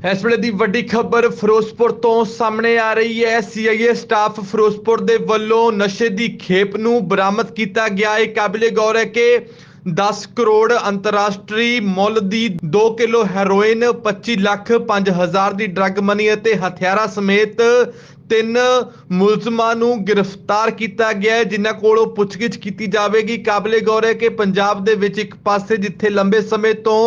ਇਸ ਵੇਲੇ ਦੀ ਵੱਡੀ ਖਬਰ ਫਿਰੋਜ਼ਪੁਰ ਤੋਂ ਸਾਹਮਣੇ ਆ ਰਹੀ ਹੈ। ਸੀਆਈਏ ਸਟਾਫ ਫਿਰੋਜ਼ਪੁਰ ਦੇ ਵੱਲੋਂ ਨਸ਼ੇ ਦੀ ਖੇਪ ਨੂੰ ਬਰਾਮਦ ਕੀਤਾ ਗਿਆ। ਹੈ ਕਾਬਿਲੇ ਗੌਰ ਹੈ ਕਿ 10 ਕਰੋੜ ਅੰਤਰਰਾਸ਼ਟਰੀ ਮੁੱਲ ਦੀ 2 ਕਿਲੋ ਹੈਰੋਇਨ 25 ਲੱਖ 5000 ਦੀ ਡਰੱਗ ਮਨੀ ਅਤੇ ਹਥਿਆਰਾਂ ਸਮੇਤ ਤਿੰਨ ਮੁਲਜ਼ਮਾਂ ਨੂੰ ਗ੍ਰਿਫਤਾਰ ਕੀਤਾ ਗਿਆ ਹੈ, ਜਿਨ੍ਹਾਂ ਕੋਲੋਂ ਪੁੱਛਗਿੱਛ ਕੀਤੀ ਜਾਵੇਗੀ। ਕਾਬਲੇ ਗੌਰ ਹੈ ਕਿ ਪੰਜਾਬ ਦੇ ਵਿੱਚ ਇੱਕ ਪਾਸੇ ਜਿੱਥੇ ਲੰਬੇ ਸਮੇਂ ਤੋਂ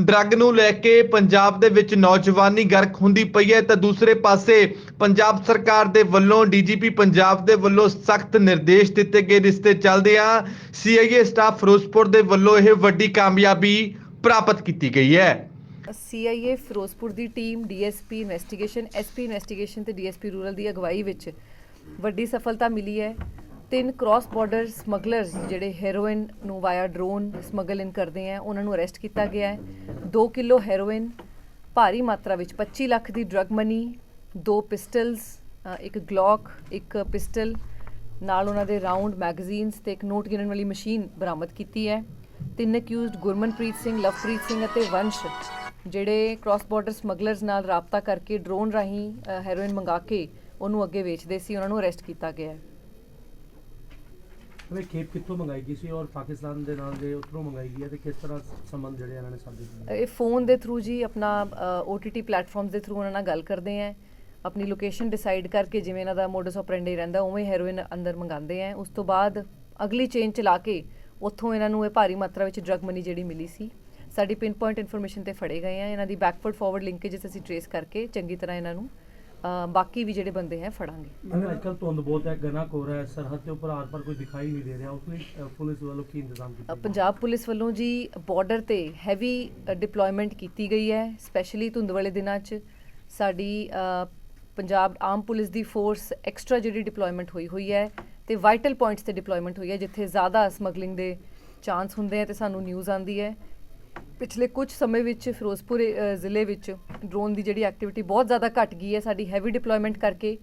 ਡਰੱਗ ਨੂੰ ਲੈ ਕੇ ਪੰਜਾਬ ਦੇ ਵਿੱਚ ਨੌਜਵਾਨੀ ਗਰਕ ਹੁੰਦੀ ਪਈ ਹੈ, ਤਾਂ ਦੂਸਰੇ ਪਾਸੇ ਪੰਜਾਬ ਸਰਕਾਰ ਦੇ ਵੱਲੋਂ, ਡੀਜੀਪੀ ਪੰਜਾਬ ਦੇ ਵੱਲੋਂ ਸਖਤ ਨਿਰਦੇਸ਼ ਦਿੱਤੇ ਗਏ ਜਿਸ ਤੇ ਚੱਲਦਿਆਂ ਸੀਆਈਏ ਸਟਾਫ ਫਿਰੋਜ਼ਪੁਰ ਦੇ ਵੱਲੋਂ ਇਹ ਵੱਡੀ ਕਾਮਯਾਬੀ ਪ੍ਰਾਪਤ ਕੀਤੀ ਗਈ ਹੈ। ਸੀਆਈਏ ਫਿਰੋਜ਼ਪੁਰ ਦੀ team DSP investigation SP investigation ਤੇ ਡੀਐਸਪੀ ਰੂਰਲ ਦੀ ਅਗਵਾਈ ਵਿੱਚ ਵੱਡੀ ਸਫਲਤਾ ਮਿਲੀ ਹੈ। ਤਿੰਨ ਕ੍ਰਾਸ ਬਾਰਡਰ ਸਮਗਲਰਸ ਜਿਹੜੇ ਹੈਰੋਇਨ ਨੂੰ ਵਾਇਆ ਡਰੋਨ ਸਮਗਲ ਇਨ ਕਰਦੇ ਆ ਉਹਨਾਂ ਨੂੰ ਅਰੈਸਟ ਕੀਤਾ ਗਿਆ ਹੈ। 2 ਕਿਲੋ ਹੈਰੋਇਨ ਭਾਰੀ ਮਾਤਰਾ ਵਿੱਚ 25 ਲੱਖ ਦੀ ਡਰਗ ਮਨੀ ਦੋ ਪਿਸਟਲਸ ਇੱਕ ਗਲੌਕ ਇੱਕ ਪਿਸਟਲ ਨਾਲ ਉਹਨਾਂ ਦੇ ਰਾਉਂਡ ਮੈਗਜ਼ੀਨਸ ਤੇ ਇੱਕ ਨੋਟ ਗਿਣਨ ਵਾਲੀ ਮਸ਼ੀਨ ਬਰਾਮਦ ਕੀਤੀ ਹੈ। ਤਿੰਨ ਅਕਿਊਜ਼ਡ ਗੁਰਮਨਪ੍ਰੀਤ ਸਿੰਘ, ਲਵਪ੍ਰੀਤ ਸਿੰਘ ਅਤੇ ਵੰਸ਼ ਜਿਹੜੇ ਕ੍ਰਾਸ ਬਾਰਡਰ ਸਮਗਲਰਸ ਨਾਲ ਰਾਬਤਾ ਕਰਕੇ ਡਰੋਨ ਰਾਹੀਂ ਹੈਰੋਇਨ ਮੰਗਾ ਕੇ ਉਹਨੂੰ ਅੱਗੇ ਵੇਚਦੇ ਸੀ ਉਹਨਾਂ ਨੂੰ ਅਰੈਸਟ ਕੀਤਾ ਗਿਆ ਹੈ। ਇਹ ਖੇਪ ਕਿੱਥੋਂ ਮੰਗਾਈ ਗਈ ਸੀ ਔਰ ਪਾਕਿਸਤਾਨ ਦੇ ਨਾਲ ਦੇ ਉੱਧਰੋਂ ਮੰਗਾਈ ਗਈ ਹੈ ਤੇ ਕਿਸ ਤਰ੍ਹਾਂ ਸੰਬੰਧ ਜਿਹੜੇ ਇਹਨਾਂ ਨੇ ਸਾਧੇ ਸੀ ਇਹ ਫੋਨ ਦੇ ਥਰੂ ਜੀ ਆਪਣਾ OTT ਪਲੇਟਫਾਰਮਸ ਦੇ ਥਰੂ ਉਹਨਾਂ ਨਾਲ ਗੱਲ ਕਰਦੇ ਆ ਆਪਣੀ ਲੋਕੇਸ਼ਨ ਡਿਸਾਈਡ ਕਰਕੇ ਜਿਵੇਂ ਇਹਨਾਂ ਦਾ ਮੋਡਸ ਆਪਰੈਂਡੀ ਰਹਿੰਦਾ ਉਵੇਂ ਹੈਰੋਇਨ ਅੰਦਰ ਮੰਗਾਉਂਦੇ ਆ ਉਸ ਤੋਂ ਬਾਅਦ ਅਗਲੀ ਚੇਨ ਚਲਾ ਕੇ ਉੱਥੋਂ ਇਹਨਾਂ ਨੂੰ ਇਹ ਭਾਰੀ ਮਾਤਰਾ ਵਿੱਚ ਡਰਗ ਮਨੀ ਜਿਹੜੀ ਮਿਲੀ ਸੀ। ਸਾਡੀ ਪਿਨ ਪੁਆਇੰਟ ਇਨਫੋਰਮੇਸ਼ਨ ਤੇ ਫੜੇ ਗਏ ਆ। ਇਹਨਾਂ ਦੀ ਬੈਕਵਰਡ ਫਾਰਵਰਡ ਲਿੰਕੇजेस ਅਸੀਂ ਟ੍ਰੇਸ ਕਰਕੇ ਚੰਗੀ ਤਰ੍ਹਾਂ ਇਹਨਾਂ ਨੂੰ ਬਾਕੀ ਵੀ ਜਿਹੜੇ ਬੰਦੇ ਹੈ ਫੜਾਂਗੇ। ਮੈਂ ਅੱਜਕੱਲ ਧੁੰਦ ਬਹੁਤ ਹੈ ਗਨਾ ਕੋਰ ਹੈ ਸਰਹੱਦ ਦੇ ਉੱਪਰ ਆਰ ਪਰ ਕੋਈ ਦਿਖਾਈ ਨਹੀਂ ਦੇ ਰਿਹਾ ਉਸ ਲਈ ਪੁਲਿਸ ਵੱਲੋਂ ਕੀ ਇੰਤਜ਼ਾਮ ਕੀਤਾ? ਪੰਜਾਬ ਪੁਲਿਸ ਵੱਲੋਂ ਜੀ ਬਾਰਡਰ ਤੇ ਹੈਵੀ ਡਿਪਲੋਇਮੈਂਟ ਕੀਤੀ ਗਈ ਹੈ ਸਪੈਸ਼ਲੀ ਧੁੰਦ ਵਾਲੇ ਦਿਨਾਂ 'ਚ। ਸਾਡੀ ਪੰਜਾਬ ਆਰਮ ਪੁਲਿਸ ਦੀ ਫੋਰਸ ਐਕਸਟਰਾ ਜਿਹੜੀ ਡਿਪਲੋਇਮੈਂਟ ਹੋਈ ਹੋਈ ਹੈ ਤੇ ਵਾਈਟਲ ਪੁਆਇੰਟਸ ਤੇ ਡਿਪਲੋਇਮੈਂਟ ਹੋਈ ਹੈ ਜਿੱਥੇ ਜ਼ਿਆਦਾ ਸਮਗਲਿੰਗ ਦੇ ਚਾਂਸ ਹੁੰਦੇ ਆ ਤੇ ਸਾਨੂੰ ਨਿਊਜ਼ ਆਂਦੀ ਹੈ। ਪਿਛਲੇ ਕੁਝ ਸਮੇਂ ਵਿੱਚ ਫਿਰੋਜ਼ਪੁਰ ਜ਼ਿਲ੍ਹੇ ਵਿੱਚ ਡਰੋਨ ਦੀ ਜਿਹੜੀ ਐਕਟੀਵਿਟੀ ਬਹੁਤ ਜ਼ਿਆਦਾ ਘਟ ਗਈ ਹੈ ਸਾਡੀ ਹੈਵੀ ਡਿਪਲੋਇਮੈਂਟ ਕਰਕੇ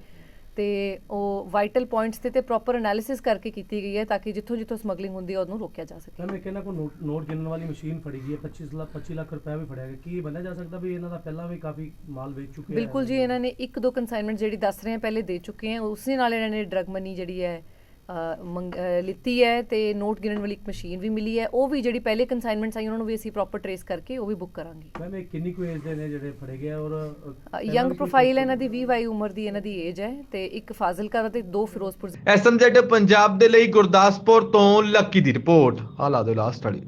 ਤੇ ਉਹ ਵਾਈਟਲ ਪੁਆਇੰਟਸ ਤੇ ਤੇ ਪ੍ਰੋਪਰ ਐਨਾਲਿਸਿਸ ਕਰਕੇ ਕੀਤੀ ਗਈ ਹੈ ਤਾਂ ਕਿ ਜਿੱਥੋਂ ਜਿੱਥੋਂ ਸਮਗਲਿੰਗ ਹੁੰਦੀ ਹੈ ਉਹਨੂੰ ਰੋਕਿਆ ਜਾ ਸਕੇ। ਮੈਂ ਕਹਿੰਦਾ ਕੋ ਨੋਟ ਨੋਟ ਗਿਣਨ ਵਾਲੀ ਮਸ਼ੀਨ ਫੜੀ ਗਈ ਹੈ 25 ਲੱਖ 25 ਲੱਖ ਰੁਪਏ ਵੀ ਫੜਿਆ ਗਿਆ। ਕੀ ਬੰਨਿਆ ਜਾ ਸਕਦਾ ਵੀ ਇਹਨਾਂ ਦਾ ਪਹਿਲਾਂ ਵੀ ਕਾਫੀ ਮਾਲ ਵੇਚ ਚੁੱਕੇ ਬਿਲਕੁਲ ਜੀ ਇਹਨਾਂ ਨੇ ਇੱਕ ਦੋ ਕਨਸਾਈਨਮੈਂਟ ਜਿਹੜੀ ਦੱਸ ਰਹੇ ਆ ਪਹਿਲੇ ਦੇ ਚੁੱਕੇ ਆ ਉਸੇ ਨਾਲ ਇਹਨਾਂ ਨੇ ਡਰਗ ਮਨੀ ਜਿਹੜੀ ਹੈ ਲਿੱਤੀ ਹੈ ਤੇ ਨੋਟ ਗਿਣਨ ਵਾਲੀ ਇੱਕ ਮਸ਼ੀਨ ਵੀ ਮਿਲੀ ਹੈ। ਉਹ ਵੀ ਜਿਹੜੀ ਪਹਿਲੇ ਕਨਸਾਈਨਮੈਂਟਸ ਆਈ ਉਹਨਾਂ ਨੂੰ ਵੀ ਅਸੀਂ ਪ੍ਰੋਪਰ ਟਰੇਸ ਕਰਕੇ ਉਹ ਵੀ ਬੁੱਕ ਕਰਾਂਗੇ। ਮੈਂ ਮੈਂ ਕਿੰਨੀ ਕੁ ਏਜ ਦੇ ਨੇ ਜਿਹੜੇ ਫੜੇ ਗਏ ਔਰ ਯੰਗ ਪ੍ਰੋਫਾਈਲ ਇਹਨਾਂ ਦੀ 20 22 ਉਮਰ ਦੀ ਇਹਨਾਂ ਦੀ ਏਜ ਹੈ ਤੇ ਇੱਕ ਫਾਜ਼ਿਲਕਾ ਦਾ ਤੇ ਦੋ ਫਿਰੋਜ਼ਪੁਰ ਐਸਐਮਜ਼ੈਡ ਪੰਜਾਬ ਦੇ ਲਈ ਗੁਰਦਾਸਪੁਰ ਤੋਂ ਲੱਕੀ ਦੀ ਰਿਪੋਰਟ। ਹਾਲਾ ਦੇ ਲਾਸਟ ਵਾਲੀ